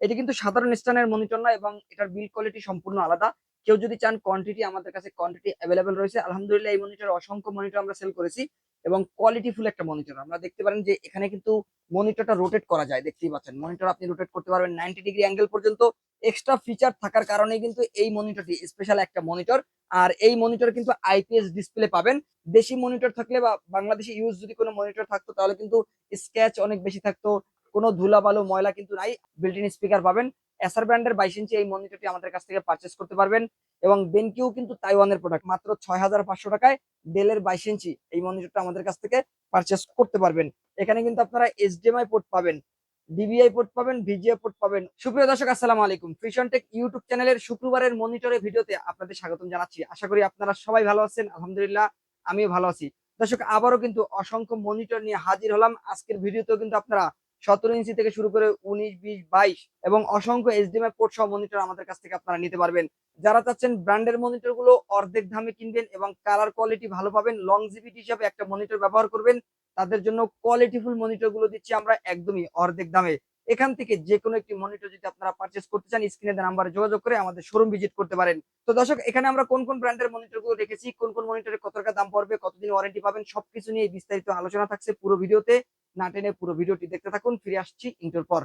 এটি কিন্তু সাধারণ স্ট্যান্ডের মনিটর না এবং এটার বিল কোয়ালিটি সম্পূর্ণ আলাদা। কেউ যদি চান কোয়ান্টিটি আমাদের কাছে কোয়ান্টিটি অ্যাভেলেবেল রয়েছে। আলহামদুলিল্লাহ এই মনিটর অসংখ্য মনিটর আমরা সেল করেছি এবং কোয়ালিটি ফুল একটা মনিটর আমরা দেখতে পারেন যে এখানে কিন্তু মনিটরটা রোটেট করা যায়, দেখতেই পাচ্ছেন। মনিটর আপনি রোটেট করতে পারবেন নাইনটি ডিগ্রি অ্যাঙ্গেল পর্যন্ত। এক্সট্রা ফিচার থাকার কারণে কিন্তু এই মনিটরটি স্পেশাল একটা মনিটর আর এই মনিটর কিন্তু আইপিএস ডিসপ্লে পাবেন। দেশি মনিটর থাকলে বা বাংলাদেশে ইউজ যদি কোনো মনিটর থাকতো, তাহলে কিন্তু স্ক্যাচ অনেক বেশি থাকতো। কোনো ধুলা বালু ময়লা কিন্তু নাই। বিল্ট ইন স্পিকার পাবেন এসার ব্র্যান্ডের বাইশ ইঞ্চি এই মনিটরটি আমাদের কাছ থেকে পারচেস করতে পারবেন। এবং বেনকিউ কিন্তু তাইওয়ানের প্রোডাক্ট মাত্র ছয় হাজার পাঁচশো টাকায় ডেলের বাইশ ইঞ্চি এই মনিটরটা আমাদের কাছ থেকে পারচেস করতে পারবেন। এখানে কিন্তু আপনারা এইচডিএমআই পোর্ট পাবেন ডিবিআই পোর্ট পাবেন ভিজিএ পোর্ট পাবেন। সুপ্রিয় দর্শক, আসসালামু আলাইকুম। ফিশন টেক ইউটিউব চ্যানেলের শুক্রবারের মনিটরে ভিডিওতে আপনাদের স্বাগতম জানাচ্ছি। আশা করি আপনারা সবাই ভালো আছেন। আলহামদুলিল্লাহ, আমিও ভালো আছি। দর্শক, আবারও কিন্তু অসংখ্য মনিটর নিয়ে হাজির হলাম। আজকের ভিডিওতেও কিন্তু আপনারা সতেরো ইঞ্চি থেকে শুরু করে উনিশ, বিশ, বাইশ এবং অসংখ্য এইচডিএমআই পোর্ট সহ মনিটর আমাদের কাছ থেকে আপনারা নিতে পারবেন। যারা চাচ্ছেন ব্র্যান্ডের মনিটরগুলো অর্ধেক দামে কিনবেন এবং কালার কোয়ালিটি ভালো পাবেন লংজিভিটি হিসাবে একটা মনিটর ব্যবহার করবেন, তাদের জন্য কোয়ালিটিফুল মনিটরগুলো দিচ্ছি আমরা একদমই অর্ধেক দামে। এখান থেকে যে কোনো একটি মনিটর যদি আপনারা পারচেস করতে চান স্ক্রিনে নাম্বারে যোগাযোগ করে আমাদের শোরুম ভিজিট করতে পারেন। তো দর্শক, এখানে আমরা কোন কোন ব্র্যান্ডের মনিটরগুলো রেখেছি কোন কোন মনিটরে কত টাকা দাম পড়বে, কতদিন ওয়ারেন্টি পাবেন, সবকিছু নিয়ে বিস্তারিত আলোচনা থাকছে পুরো ভিডিওতে। না টেনে পুরো ভিডিওটি দেখতে থাকুন, ফিরে আসছি ইন্টার পর।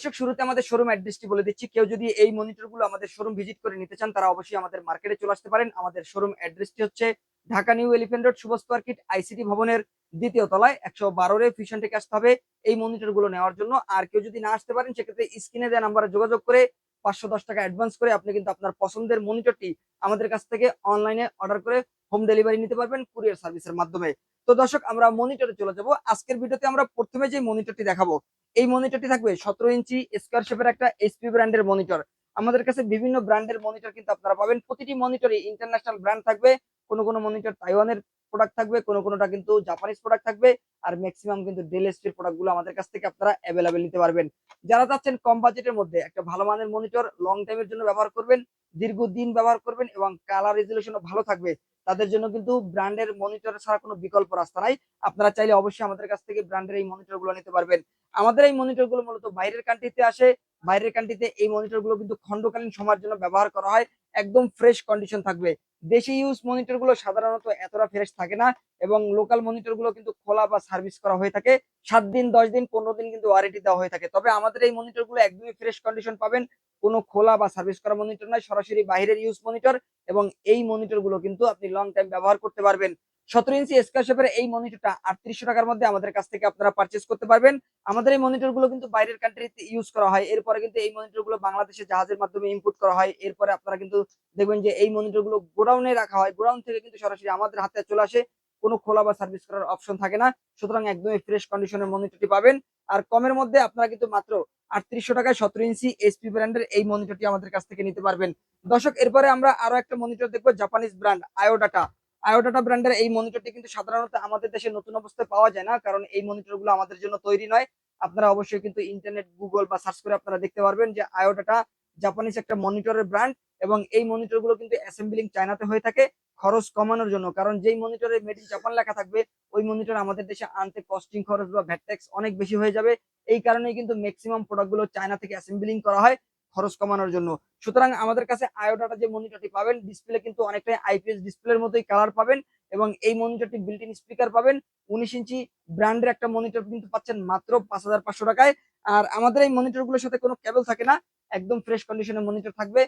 দর্শক, শুরুতে আমাদের শোরুম অ্যাড্রেসটি বলে দিচ্ছি। কেউ যদি এই মনিটরগুলো আমাদের শোরুম ভিজিট করে নিতে চান, তারা অবশ্যই আমাদের মার্কেটে চলে আসতে পারেন। আমাদের শোরুম অ্যাড্রেসটি হচ্ছে Dhaka new elephant road, Subhash market ICT ভবনের দ্বিতীয় তলায়, একশো বারোরে ফিশন থেকে আসতে হবে। এই মনিটরগুলো নেওয়ার জন্য। আর কেউ যদি না আসতে পারেন, সেক্ষেত্রে স্ক্রিনে দেওয়া নাম্বারে যোগাযোগ করে পাঁচশো দশ টাকা অ্যাডভান্স করে আপনি কিন্তু আপনার পছন্দের মনিটরটি আমাদের কাছ থেকে অনলাইনে অর্ডার করে হোম ডেলিভারি নিতে পারবেন কুরিয়ার সার্ভিসের মাধ্যমে। তো দর্শক, আমরা মনিটরে চলে যাব। আজকের ভিডিওতে আমরা প্রথমে যে মনিটরটি দেখাবো, এই মনিটরটি থাকবে সতেরো ইঞ্চি স্কোয়ার শেপের একটা এইচপি ব্র্যান্ডের মনিটর আমাদের কাছে বিভিন্ন ব্র্যান্ডের মনিটর কিন্তু আপনারা পাবেন। প্রতিটি মনিটরে ইন্টারন্যাশনাল ব্র্যান্ড থাকবে, কোনো কোনো মনিটর তাইওয়ানের প্রোডাক্ট থাকবে, কোনো কোনোটা কিন্তু জাপানিজ প্রোডাক্ট থাকবে, আর ম্যাক্সিমাম কিন্তু ডেল এসপির প্রোডাক্টগুলো আমাদের কাছ থেকে আপনারা অ্যাভেলেবেল নিতে পারবেন। যারা চাচ্ছেন কম বাজেটের মধ্যে একটা ভালো মানের মনিটর লং টাইমের জন্য ব্যবহার করবেন, দীর্ঘদিন ব্যবহার করবেন এবং কালার রেজুলেশনও ভালো থাকবে তাদের জন্য কিন্তু ব্র্যান্ডের মনিটর ছাড়া কোনো বিকল্প রাস্তা নাই। আপনারা চাইলে অবশ্যই আমাদের কাছ থেকে ব্র্যান্ডের এই মনিটরগুলো নিতে পারবেন। আমাদের এই মনিটরগুলো মূলত বাইরের কান্ট্রিতে আসে। বাইরের কান্ট্রিতে এই মনিটরগুলো কিন্তু খণ্ডকালীন সময়ের জন্য ব্যবহার করা হয়। একদম ফ্রেশ কন্ডিশন থাকবে। দেশি ইউজ মনিটরগুলো সাধারণত এতটা ফ্রেশ থাকে না এবং লোকাল মনিটরগুলো কিন্তু খোলা বা সার্ভিস করা হয়ে থাকে। সাত দিন, দশ দিন, পনেরো দিন কিন্তু ওয়ারেন্টি দেওয়া হয়ে থাকে। তবে আমাদের এই মনিটরগুলো একদমই ফ্রেশ কন্ডিশন পাবেন। কোনো খোলা বা সার্ভিস করা মনিটর নয়, সরাসরি বাইরের ইউজ মনিটর এবং এই মনিটরগুলো কিন্তু আপনি লং টাইম ব্যবহার করতে পারবেন। সতেরো ইঞ্চি স্কোয়ার শেপের এই মনিটরটা আটত্রিশশো টাকার মধ্যে আমাদের কাছ থেকে আপনারা পারচেস করতে পারবেন। আমাদের এই মনিটরগুলো কিন্তু বাইরের কান্ট্রিতে ইউজ করা হয়। এরপরে কিন্তু এই মনিটরগুলো বাংলাদেশে জাহাজের মাধ্যমে ইম্পোর্ট করা হয়। এরপরে আপনারা কিন্তু দেখবেন যে এই মনিটরগুলো গোডাউনে রাখা হয়। গোডাউন থেকে কিন্তু সরাসরি আমাদের হাতে চলে আসে। কোনো খোলা বা সার্ভিস করার অপশন থাকে না। সুতরাং একদমই ফ্রেশ কন্ডিশনের মনিটরটি পাবেন। আর কমের মধ্যে আপনারা কিন্তু মাত্র আটত্রিশশো টাকায় সতেরো ইঞ্চি এসপি ব্র্যান্ডের এই মনিটরটি আমাদের কাছ থেকে নিতে পারবেন। দর্শক, এরপরে আমরা আরও একটা মনিটর দেখব জাপানিজ ব্র্যান্ড আয়োডাটা আয়োডাটা ব্র্যান্ডের এই মনিটরটি কিন্তু সাধারণত আমাদের দেশে নতুন অবস্থায় পাওয়া যায় না, কারণ এই মনিটরগুলো আমাদের জন্য তৈরি নয়। আপনারা অবশ্যই কিন্তু ইন্টারনেট গুগল বা সার্চ করে আপনারা দেখতে পারবেন যে আয়োডাটা জাপানিজ একটা মনিটরের ব্র্যান্ড এবং এই মনিটরগুলো কিন্তু অ্যাসেম্বলিং চায়নাতে হয়ে থাকে, খরচ কমানোর জন্য। কারণ যেই মনিটরে মেড ইন জাপান লেখা থাকবে, ওই মনিটর আমাদের দেশে আনতে কস্টিং খরচ বা ভ্যাট ট্যাক্স অনেক বেশি হয়ে যাবে। এই কারণেই কিন্তু ম্যাক্সিমাম প্রোডাক্টগুলো চায়না থেকে অ্যাসেম্বলিং করা হয়। খরচ কমানোর জন্য। সুতরাং আমাদের কাছে আয়োডাটা যে মনিটরটি পাবেন ডিসপ্লে কিন্তু অনেকটাই আইপিএস ডিসপ্লের মতোই কালার পাবেন এবং এই মনিটরটি বিল্ট ইন স্পিকার পাবেন। উনিশ ইঞ্চি ব্র্যান্ডের একটা মনিটর কিন্তু পাচ্ছেন মাত্র পাঁচ হাজার পাঁচশো টাকায়। আর আমাদের এই মনিটরগুলোর সাথে কোনো কেবল থাকে না, একদম ফ্রেশ কন্ডিশনের মনিটর থাকবে।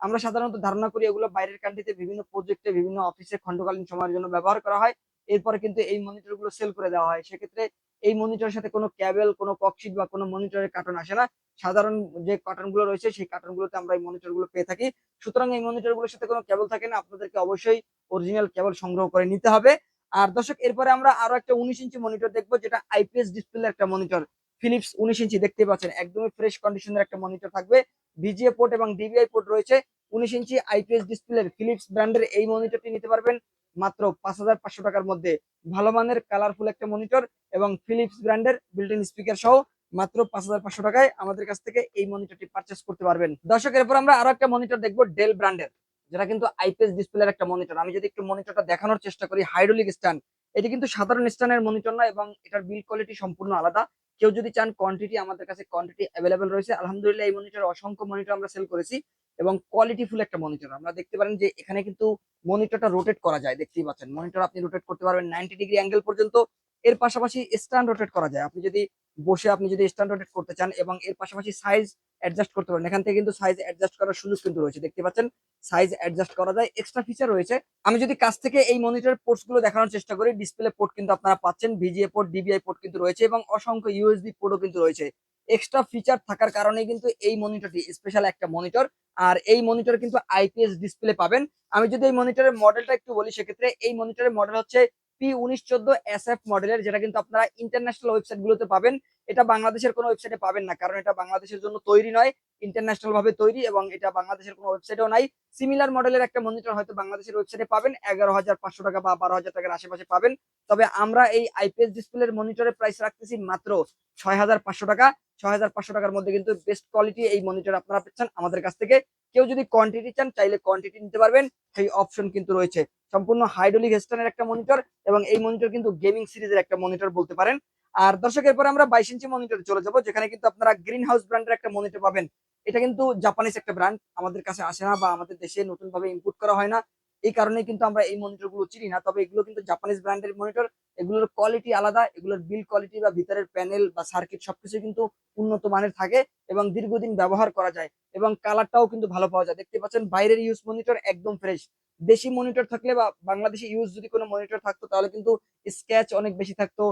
আমরা সাধারণত ধারণা করি এগুলো বাইরের কান্ট্রিতে বিভিন্ন প্রজেক্টে বিভিন্ন অফিসে খণ্ডকালীন সময়ের জন্য ব্যবহার করা হয়। এরপরে কিন্তু এই মনিটরগুলো সেল করে দেওয়া হয়। সেক্ষেত্রে এই মনিটরের সাথে কোনো ক্যাবেল কোনো ককশিট বা কোনো মনিটরের কার্টন আসে না। সাধারণ যে কার্টনগুলো রয়েছে, সেই কার্টন গুলোতে আমরা এই মনিটরগুলো পেয়ে থাকি। সুতরাং এই মনিটরগুলোর সাথে কোনো কেবল থাকে না। আপনাদেরকে অবশ্যই অরিজিনাল কেবল সংগ্রহ করে নিতে হবে। আর দর্শক, এরপরে আমরা আরও একটা উনিশ ইঞ্চি মনিটর দেখব, যেটা আইপিএস ডিসপ্লে একটা মনিটর ফিলিপস উনিশ ইঞ্চি দেখতে পাচ্ছেন, একদমই ফ্রেশ কন্ডিশনের একটা মনিটর থাকবে। ভিজিএ পোর্ট এবং ডিবিআই পোর্ট রয়েছে। উনিশ ইঞ্চি আইপিএস ডিসপ্লের ফিলিপস ব্র্যান্ডের এই মনিটরটি নিতে পারবেন। মাত্র পাঁচ হাজার পাঁচশো টাকার মধ্যে ভালো মানের কালারফুল একটা মনিটর এবং ফিলিপস ব্র্যান্ডের বিল্ট ইন স্পিকার সহ মাত্র পাঁচ হাজার পাঁচশো টাকায় আমাদের কাছ থেকে এই মনিটরটি পারচেস করতে পারবেন। দর্শক, এরপর আমরা আরও একটা মনিটর দেখব ডেল ব্র্যান্ডের যেটা কিন্তু আইপিএস ডিসপ্লের একটা মনিটর আমি যদি একটু মনিটরটা দেখানোর চেষ্টা করি হাইড্রোলিক স্ট্যান্ড এটি কিন্তু সাধারণ স্ট্যান্ডের মনিটর না এবং এটার বিল কোয়ালিটি সম্পূর্ণ আলাদা। কেউ যদি চান কোয়ান্টিটি আমাদের কাছে কোয়ান্টিটি অ্যাভেলেবেল রয়েছে। আলহামদুলিল্লাহ, এই মনিটর অসংখ্য মনিটর আমরা সেল করেছি। এবং কোয়ালিটি ফুল একটা মনিটর আমরা দেখতে পারেন যে এখানে কিন্তু মনিটরটা রোটেট করা যায়, দেখতেই পাচ্ছেন। মনিটর আপনি রোটেট করতে পারবেন নাইনটি ডিগ্রি অ্যাঙ্গেল পর্যন্ত। এর পাশাপাশি স্ট্যান্ড রোটেট করা যায়। আপনি যদি বসে আপনি যদি স্ট্যান্ড রোটেট করতে চান এবং এর পাশাপাশি সাইজ অ্যাডজাস্ট করতে পারেন, এখান থেকে কিন্তু সাইজ অ্যাডজাস্ট করার সুযোগ কিন্তু রয়েছে। দেখতে পাচ্ছেন? সাইজ অ্যাডজাস্ট করা যায়। এক্সট্রা ফিচার রয়েছে। আমি যদি কাছ থেকে এই মনিটরের পোর্টসগুলো দেখানোর চেষ্টা করি ডিসপ্লে পোর্ট কিন্তু আপনারা পাচ্ছেন ভিজিএ পোর্ট ডিবিআই পোর্ট কিন্তু রয়েছে এবং অসংখ্য ইউএসবি পোর্টও কিন্তু রয়েছে। এক্সট্রা ফিচার থাকার কারণে কিন্তু এই মনিটরটি স্পেশাল একটা মনিটর আর এই মনিটর কিন্তু আইপিএস ডিসপ্লে পাবেন। আমি যদি এই মনিটরের মডেলটা একটু বলি, সেক্ষেত্রে এই মনিটরের মডেল হচ্ছে পি উনিশ চোদ্দ এস এফ মডেলের যেটা কিন্তু আপনারা ইন্টারন্যাশনাল ওয়েবসাইট গুলোতে পাবেন। এটা বাংলাদেশের কোনো ওয়েবসাইটে পাবেন না, কারণ এটা বাংলাদেশের জন্য তৈরি নয় ইন্টারন্যাশনাল ভাবে তৈরি এবং এটা বাংলাদেশের কোনো ওয়েবসাইটেও নাই। সিমিলার মডেলের একটা মনিটর হয়তো বাংলাদেশের ওয়েবসাইটে পাবেন, এগারো হাজার পাঁচশো টাকা বা বারো হাজার টাকার আশেপাশে পাবেন। তবে আমরা এই আইপিএস ডিসপ্লের মনিটরের প্রাইস রাখতেছি মাত্র ছয় হাজার পাঁচশো টাকা। ছয় হাজার পাঁচশো টাকার মধ্যে কিন্তু বেস্ট কোয়ালিটি এই মনিটর আপনারা পাচ্ছেন আমাদের কাছ থেকে। কেউ যদি কোয়ান্টিটি চান, চাইলে কোয়ান্টিটি নিতে পারবেন, সেই অপশন কিন্তু রয়েছে। সম্পূর্ণ হাইড্রোলিক স্ট্যান্ডের একটা মনিটর এবং এই মনিটর কিন্তু গেমিং সিরিজের একটা মনিটর বলতে পারেন। আর দর্শকের পরে আমরা বাইশ ইঞ্চি মনিটর চলে যাব, যেখানে কিন্তু আপনারা গ্রিন হাউস ব্র্যান্ডের একটা মনিটর পাবেন। এটা কিন্তু জাপানিজ একটা ব্র্যান্ড আমাদের কাছে আসে না বা আমাদের দেশে নতুন ভাবে ইম্পোর্ট করা হয় না। এই কারণে কিন্তু আমরা এই মনিটরগুলো চিনি না, তবে এগুলো কিন্তু জাপানিজ ব্র্যান্ডের মনিটর এগুলোর কোয়ালিটি আলাদা, এগুলোর বিল কোয়ালিটি বা ভিতরের প্যানেল বা সার্কিট সবকিছু কিন্তু উন্নত মানের থাকে এবং দীর্ঘদিন ব্যবহার করা যায় এবং কালারটাও কিন্তু ভালো পাওয়া যায়। দেখতে পাচ্ছেন বাইরের ইউজ মনিটর একদম ফ্রেশ দেশি মনিটর থাকলে বা বাংলাদেশি ইউজ যদি কোনো মনিটর থাকতো, তাহলে কিন্তু স্ক্যাচ অনেক বেশি থাকতো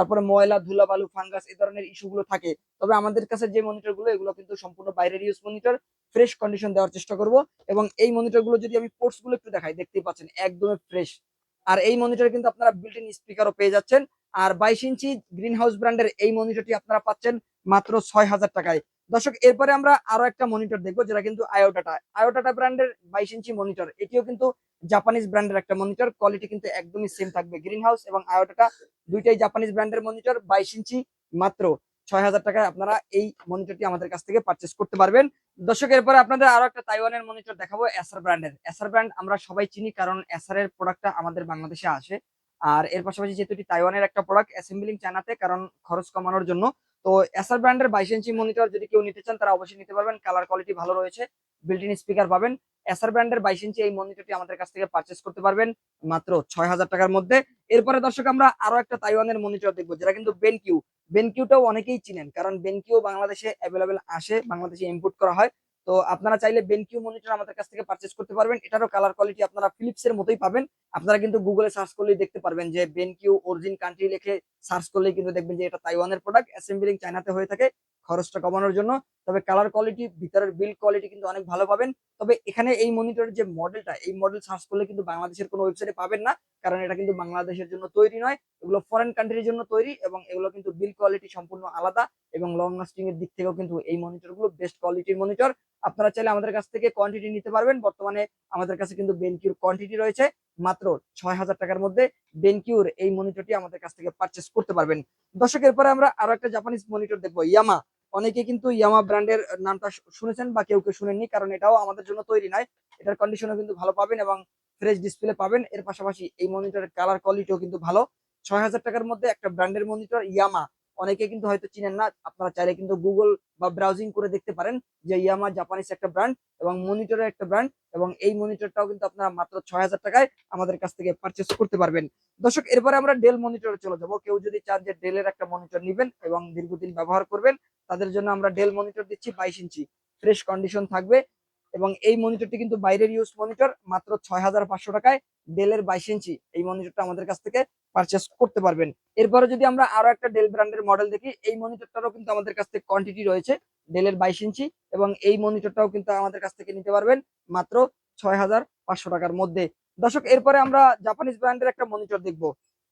তারপরে ময়লা ধুলা বালু ফাঙ্গাস এই ধরনের ইস্যু গুলো থাকে। তবে আমাদের কাছে যে মনিটরগুলো, এগুলো কিন্তু সম্পূর্ণ বাইরের ইউজ মনিটর ফ্রেশ কন্ডিশন দেওয়ার চেষ্টা করব এবং এই মনিটরগুলো যদি আমি পোর্টসগুলো একটু দেখাই, দেখতেই পাচ্ছেন, একদমই ফ্রেশ আর এই মনিটরে কিন্তু আপনারা বিল্ট ইন স্পিকারও পেয়ে যাচ্ছেন। আর বাইশ ইঞ্চি গ্রিন হাউস ব্র্যান্ডের এই মনিটরটি আপনারা পাচ্ছেন মাত্র ছয় হাজার টাকায়। দর্শক, এরপরে আমরা আরও একটা মনিটর দেখব, যেটা কিন্তু আয়োটাটা আয়োটাটা ব্র্যান্ডের বাইশ ইঞ্চি মনিটর এটিও কিন্তু জাপানিজ ব্র্যান্ডের একটা মনিটর কোয়ালিটি কিন্তু একদমই সেম থাকবে। গ্রিন হাউস এবং আয়োটাটা দুইটাই জাপানিজ ব্র্যান্ডের মনিটর বাইশ ইঞ্চি মাত্র। ছয় হাজার টাকায় আপনারা এই মনিটরটি আমাদের কাছ থেকে পারচেস করতে পারবেন। দর্শক, এরপরে আপনাদের আরও একটা তাইওয়ানের মনিটর দেখাবো এসার ব্র্যান্ডের এসার ব্র্যান্ড আমরা সবাই চিনি কারণ এসারের প্রোডাক্টটা আমাদের বাংলাদেশে আসে। আর এর পাশাপাশি যেহেতু এটি তাইওয়ানের একটা প্রোডাক্ট অ্যাসেম্বলিং চায়নাতে কারণ খরচ কমানোর জন্য। তো এসার ব্র্যান্ডের বাইশ ইঞ্চি মনিটর যদি কেউ নিতে চান, তারা অবশ্যই নিতে পারবেন। কালার কোয়ালিটি ভালো রয়েছে। ইন স্পিকার পাবেন। এসার ব্র্যান্ডের বাইশ ইঞ্চি এই মনিটরটি আমাদের কাছ থেকে পারচেস করতে পারবেন মাত্র ছয় হাজার টাকার মধ্যে। এরপরে দর্শক, আমরা আরও একটা তাইওয়ানের মনিটর দেখব, যেটা কিন্তু বেনকিউ বেনকিউটাও অনেকেই চিনেন, কারণ বেনকিউ বাংলাদেশে অ্যাভেলেবেল আসে, বাংলাদেশে ইম্পোর্ট করা হয়। তো আপনারা চাইলে বেনকিউ মনিটর আমাদের কাছ থেকে পারচেস করতে পারবেন। এটারও কালার কোয়ালিটি আপনারা ফিলিপস এর মতোই পাবেন। আপনারা কিন্তু গুগলে সার্চ করলেই দেখতে পারবেন যে বেনকিউ অরিজিন কান্ট্রি লিখে সার্চ করলেই কিন্তু দেখবেন যে এটা তাইওয়ানের প্রোডাক্ট অ্যাসেম্বলিং চায়নাতে হয়ে থাকে, খরচটা কমানোর জন্য। তবে কালার কোয়ালিটি ভিতরের বিল কোয়ালিটি কিন্তু অনেক ভালো পাবেন। তবে এখানে এই মনিটরের যে মডেলটা এই মডেল সার্চ করলে কিন্তু বাংলাদেশের কোনো ওয়েবসাইটে পাবেন না, কারণ এটা কিন্তু বাংলাদেশের জন্য তৈরি নয়। এগুলো ফরেন কান্ট্রির জন্য তৈরি এবং এগুলো কিন্তু বিল কোয়ালিটি সম্পূর্ণ আলাদা এবং লং লাস্টিং এর দিক থেকেও কিন্তু এই মনিটরগুলো বেস্ট কোয়ালিটির মনিটর আপনারা চাইলে আমাদের কাছ থেকে কোয়ান্টিটি নিতে পারবেন। বর্তমানে আমাদের কাছে কিন্তু বেনকিউর কোয়ান্টিটি রয়েছে। মাত্র ছয় হাজার টাকার মধ্যে বেনকিউর এই মনিটরটি আমাদের কাছ থেকে পারচেস করতে পারবেন। দর্শকের পরে আমরা আরও একটা জাপানিজ মনিটর দেখব ইয়ামা অনেকে কিন্তু ইয়ামা ব্র্যান্ডের নামটা শুনেছেন বা কেউ কেউ শুনেননি, কারণ এটাও আমাদের জন্য তৈরি নয়। এটার কন্ডিশনও কিন্তু ভালো পাবেন এবং ফ্রেশ ডিসপ্লে পাবেন। এর পাশাপাশি এই মনিটরের কালার কোয়ালিটিও কিন্তু ভালো। ছয় হাজার টাকার মধ্যে একটা ব্র্যান্ডের মনিটর ইয়ামা অনেকে কিন্তু হয়তো চিনেন না, আপনারা চাইলে কিন্তু গুগল বা ব্রাউজিং করে দেখতে পারেন যে ইয়ামা জাপানিজ একটা ব্র্যান্ড এবং মনিটরের একটা ব্র্যান্ড এবং এই মনিটরটাও কিন্তু আপনারা মাত্র ছয় হাজার টাকায় আমাদের কাছ থেকে পারচেস করতে পারবেন। দর্শক, এরপরে আমরা ডেল মনিটরে চলে যাব। কেউ যদি চান যে ডেলের একটা মনিটর নিবেন এবং দীর্ঘদিন ব্যবহার করবেন, তাদের জন্য আমরা ডেল মনিটর দিচ্ছি বাইশ ইঞ্চি। ফ্রেশ কন্ডিশন থাকবে। এবং এই মনিটরটি কিন্তু বাইরের ইউজ মনিটর মাত্র ছয় হাজার পাঁচশো টাকায় ডেলের বাইশ ইঞ্চি। এই মনিটরটা আমাদের কাছ থেকে পারচেস করতে পারবেন। এরপরে যদি আমরা আরও একটা ডেল ব্র্যান্ডের মডেল দেখি, এই মনিটরটারও কিন্তু আমাদের কাছ থেকে কোয়ান্টিটি রয়েছে ডেলের বাইশ ইঞ্চি এবং এই মনিটরটাও কিন্তু আমাদের কাছ থেকে নিতে পারবেন মাত্র ছয় হাজার পাঁচশো টাকার মধ্যে। দর্শক, এরপরে আমরা জাপানিজ ব্র্যান্ডের একটা মনিটর দেখব।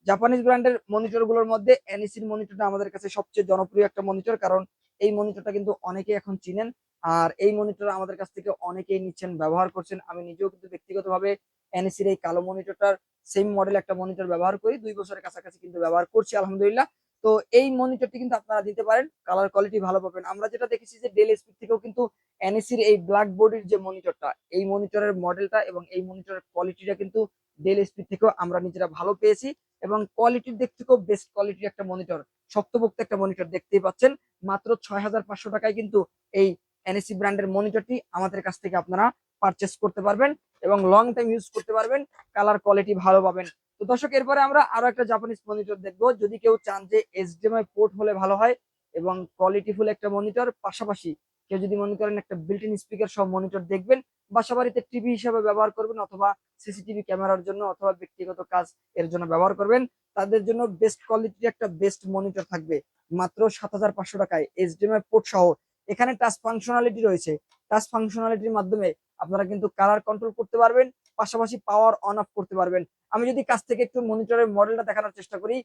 জাপানিজ ব্র্যান্ডের মনিটরগুলোর মধ্যে এনএসির মনিটরটা আমাদের কাছে সবচেয়ে জনপ্রিয় একটা মনিটর কারণ এই মনিটরটা কিন্তু অনেকেই এখন চিনেন। আর এই মনিটর আমাদের কাছ থেকে অনেকেই নিচ্ছেন, ব্যবহার করছেন। আমি নিজেও কিন্তু ব্যক্তিগতভাবে এনএসির এই কালো মনিটরটার সেম মডেল একটা মনিটর ব্যবহার করি। দুই বছরের কাছাকাছি কিন্তু ব্যবহার করছি, আলহামদুলিল্লাহ। তো এই মনিটরটি কিন্তু আপনারা দিতে পারেন কালার কোয়ালিটি ভালো পাবেন। আমরা যেটা দেখেছি যে ডেল স্পিড থেকেও কিন্তু এনএসির এই ব্ল্যাক বোর্ডের যে মনিটরটা এই মনিটরের মডেলটা এবং এই মনিটরের কোয়ালিটিটা কিন্তু ডেল স্পিড থেকেও আমরা নিজেরা ভালো পেয়েছি এবং কোয়ালিটির দিক থেকেও বেস্ট কোয়ালিটির একটা মনিটর শক্তপোক্ত একটা মনিটর দেখতেই পাচ্ছেন। মাত্র ছয় হাজার পাঁচশো টাকায় কিন্তু এই এনএসি ব্র্যান্ডের মনিটরটি আমাদের কাছ থেকে আপনারা পারচেস করতে পারবেন এবং লং টাইম ইউজ করতে পারবেন কালার কোয়ালিটি ভালো পাবেন। তো দর্শক, এরপরে আমরা আরও একটা জাপানিজ মনিটর দেখব। যদি কেউ চান যে এইচডিএমআই পোর্ট হলে ভালো হয় এবং কোয়ালিটি কোয়ালিটিফুল একটা মনিটর পাশাপাশি কেউ যদি মনে করেন একটা বিল্ট ইন স্পিকার সব মনিটর দেখবেন বাসা বাড়িতে টিভি হিসাবে ব্যবহার করবেন অথবা সিসিটিভি ক্যামেরার জন্য অথবা ব্যক্তিগত কাজ এর জন্য ব্যবহার করবেন, তাদের জন্য বেস্ট কোয়ালিটির একটা বেস্ট মনিটর থাকবে। মাত্র সাত হাজার পাঁচশো টাকায় এইচডিএমআই পোর্ট সহ এখানে টাচ ফাংশনালিটি রয়েছে। টাচ ফাংশনালিটির মাধ্যমে আপনারা কিন্তু কালার কন্ট্রোল করতে পারবেন, পাশাপাশি পাওয়ার অন অফ করতে পারবেন। আমি যদি কাছ থেকে একটু মনিটরের মডেলটা দেখানোর চেষ্টা করি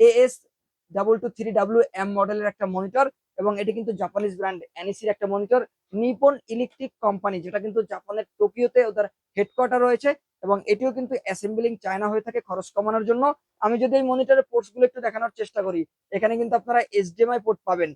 AS double two three W M মডেলের একটা মনিটর এবং এটি কিন্তু জাপানিজ ব্র্যান্ড এনএসির একটা মনিটর নিপন ইলেকট্রিক কোম্পানি যেটা কিন্তু জাপানের টোকিওতে ওদের হেডকোয়ার্টার রয়েছে এবং এটিও কিন্তু অ্যাসেম্বলিং চায়না হয়ে থাকে খরচ কমানোর জন্য। আমি যদি এই মনিটরের পোর্টসগুলো একটু দেখানোর চেষ্টা করি, এখানে কিন্তু আপনারা এইচডিএমআই পোর্ট পাবেন।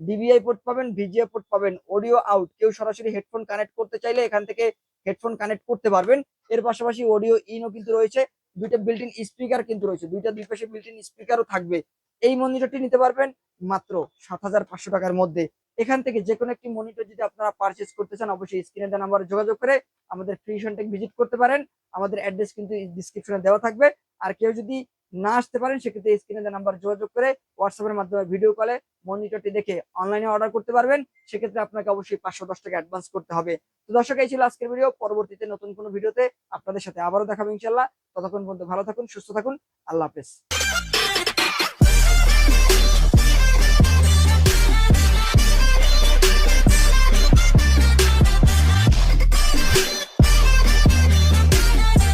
ডিবিআই পোর্ট পাবেন ভিজিআই পোর্ট পাবেন অডিও আউট কেউ সরাসরি হেডফোন কানেক্ট করতে চাইলে এখান থেকে হেডফোন কানেক্ট করতে পারবেন। এর পাশাপাশি অডিও ইনও কিন্তু রয়েছে, দুইটা বিল্ট ইন স্পিকার কিন্তু রয়েছে, দুইটা দুই পাশে বিল্ট ইন স্পিকারও থাকবে। এই মনিটরটি নিতে পারবেন মাত্র সাত হাজার পাঁচশো টাকার মধ্যে। এখান থেকে যে কোনো একটি মনিটর যদি আপনারা পারচেস করতে চান, অবশ্যই স্ক্রিনে দেওয়া নাম্বারে যোগাযোগ করে আমাদের ফ্রি সন্টেক ভিজিট করতে পারেন। আমাদের অ্যাড্রেস কিন্তু ডিসক্রিপশনে দেওয়া থাকবে। আর কেউ যদি না আসতে পারেন, সেক্ষেত্রে স্ক্রিনে নাম্বার যোগাযোগ করে হোয়াটসঅ্যাপের মাধ্যমে ভিডিও কলে মনিটরটি দেখে অনলাইনে অর্ডার করতে পারবেন। সেক্ষেত্রে আপনাকে অবশ্যই পাঁচশো দশ টাকা অ্যাডভান্স করতে হবে। তো দর্শক, এই ছিল আজকের ভিডিও পরবর্তীতে নতুন কোনো ভিডিওতে আপনাদের সাথে আবারও দেখাবো ইনশাল্লাহ ততক্ষণ পর্যন্ত ভালো থাকুন, সুস্থ থাকুন। আল্লাহ হাফেজ।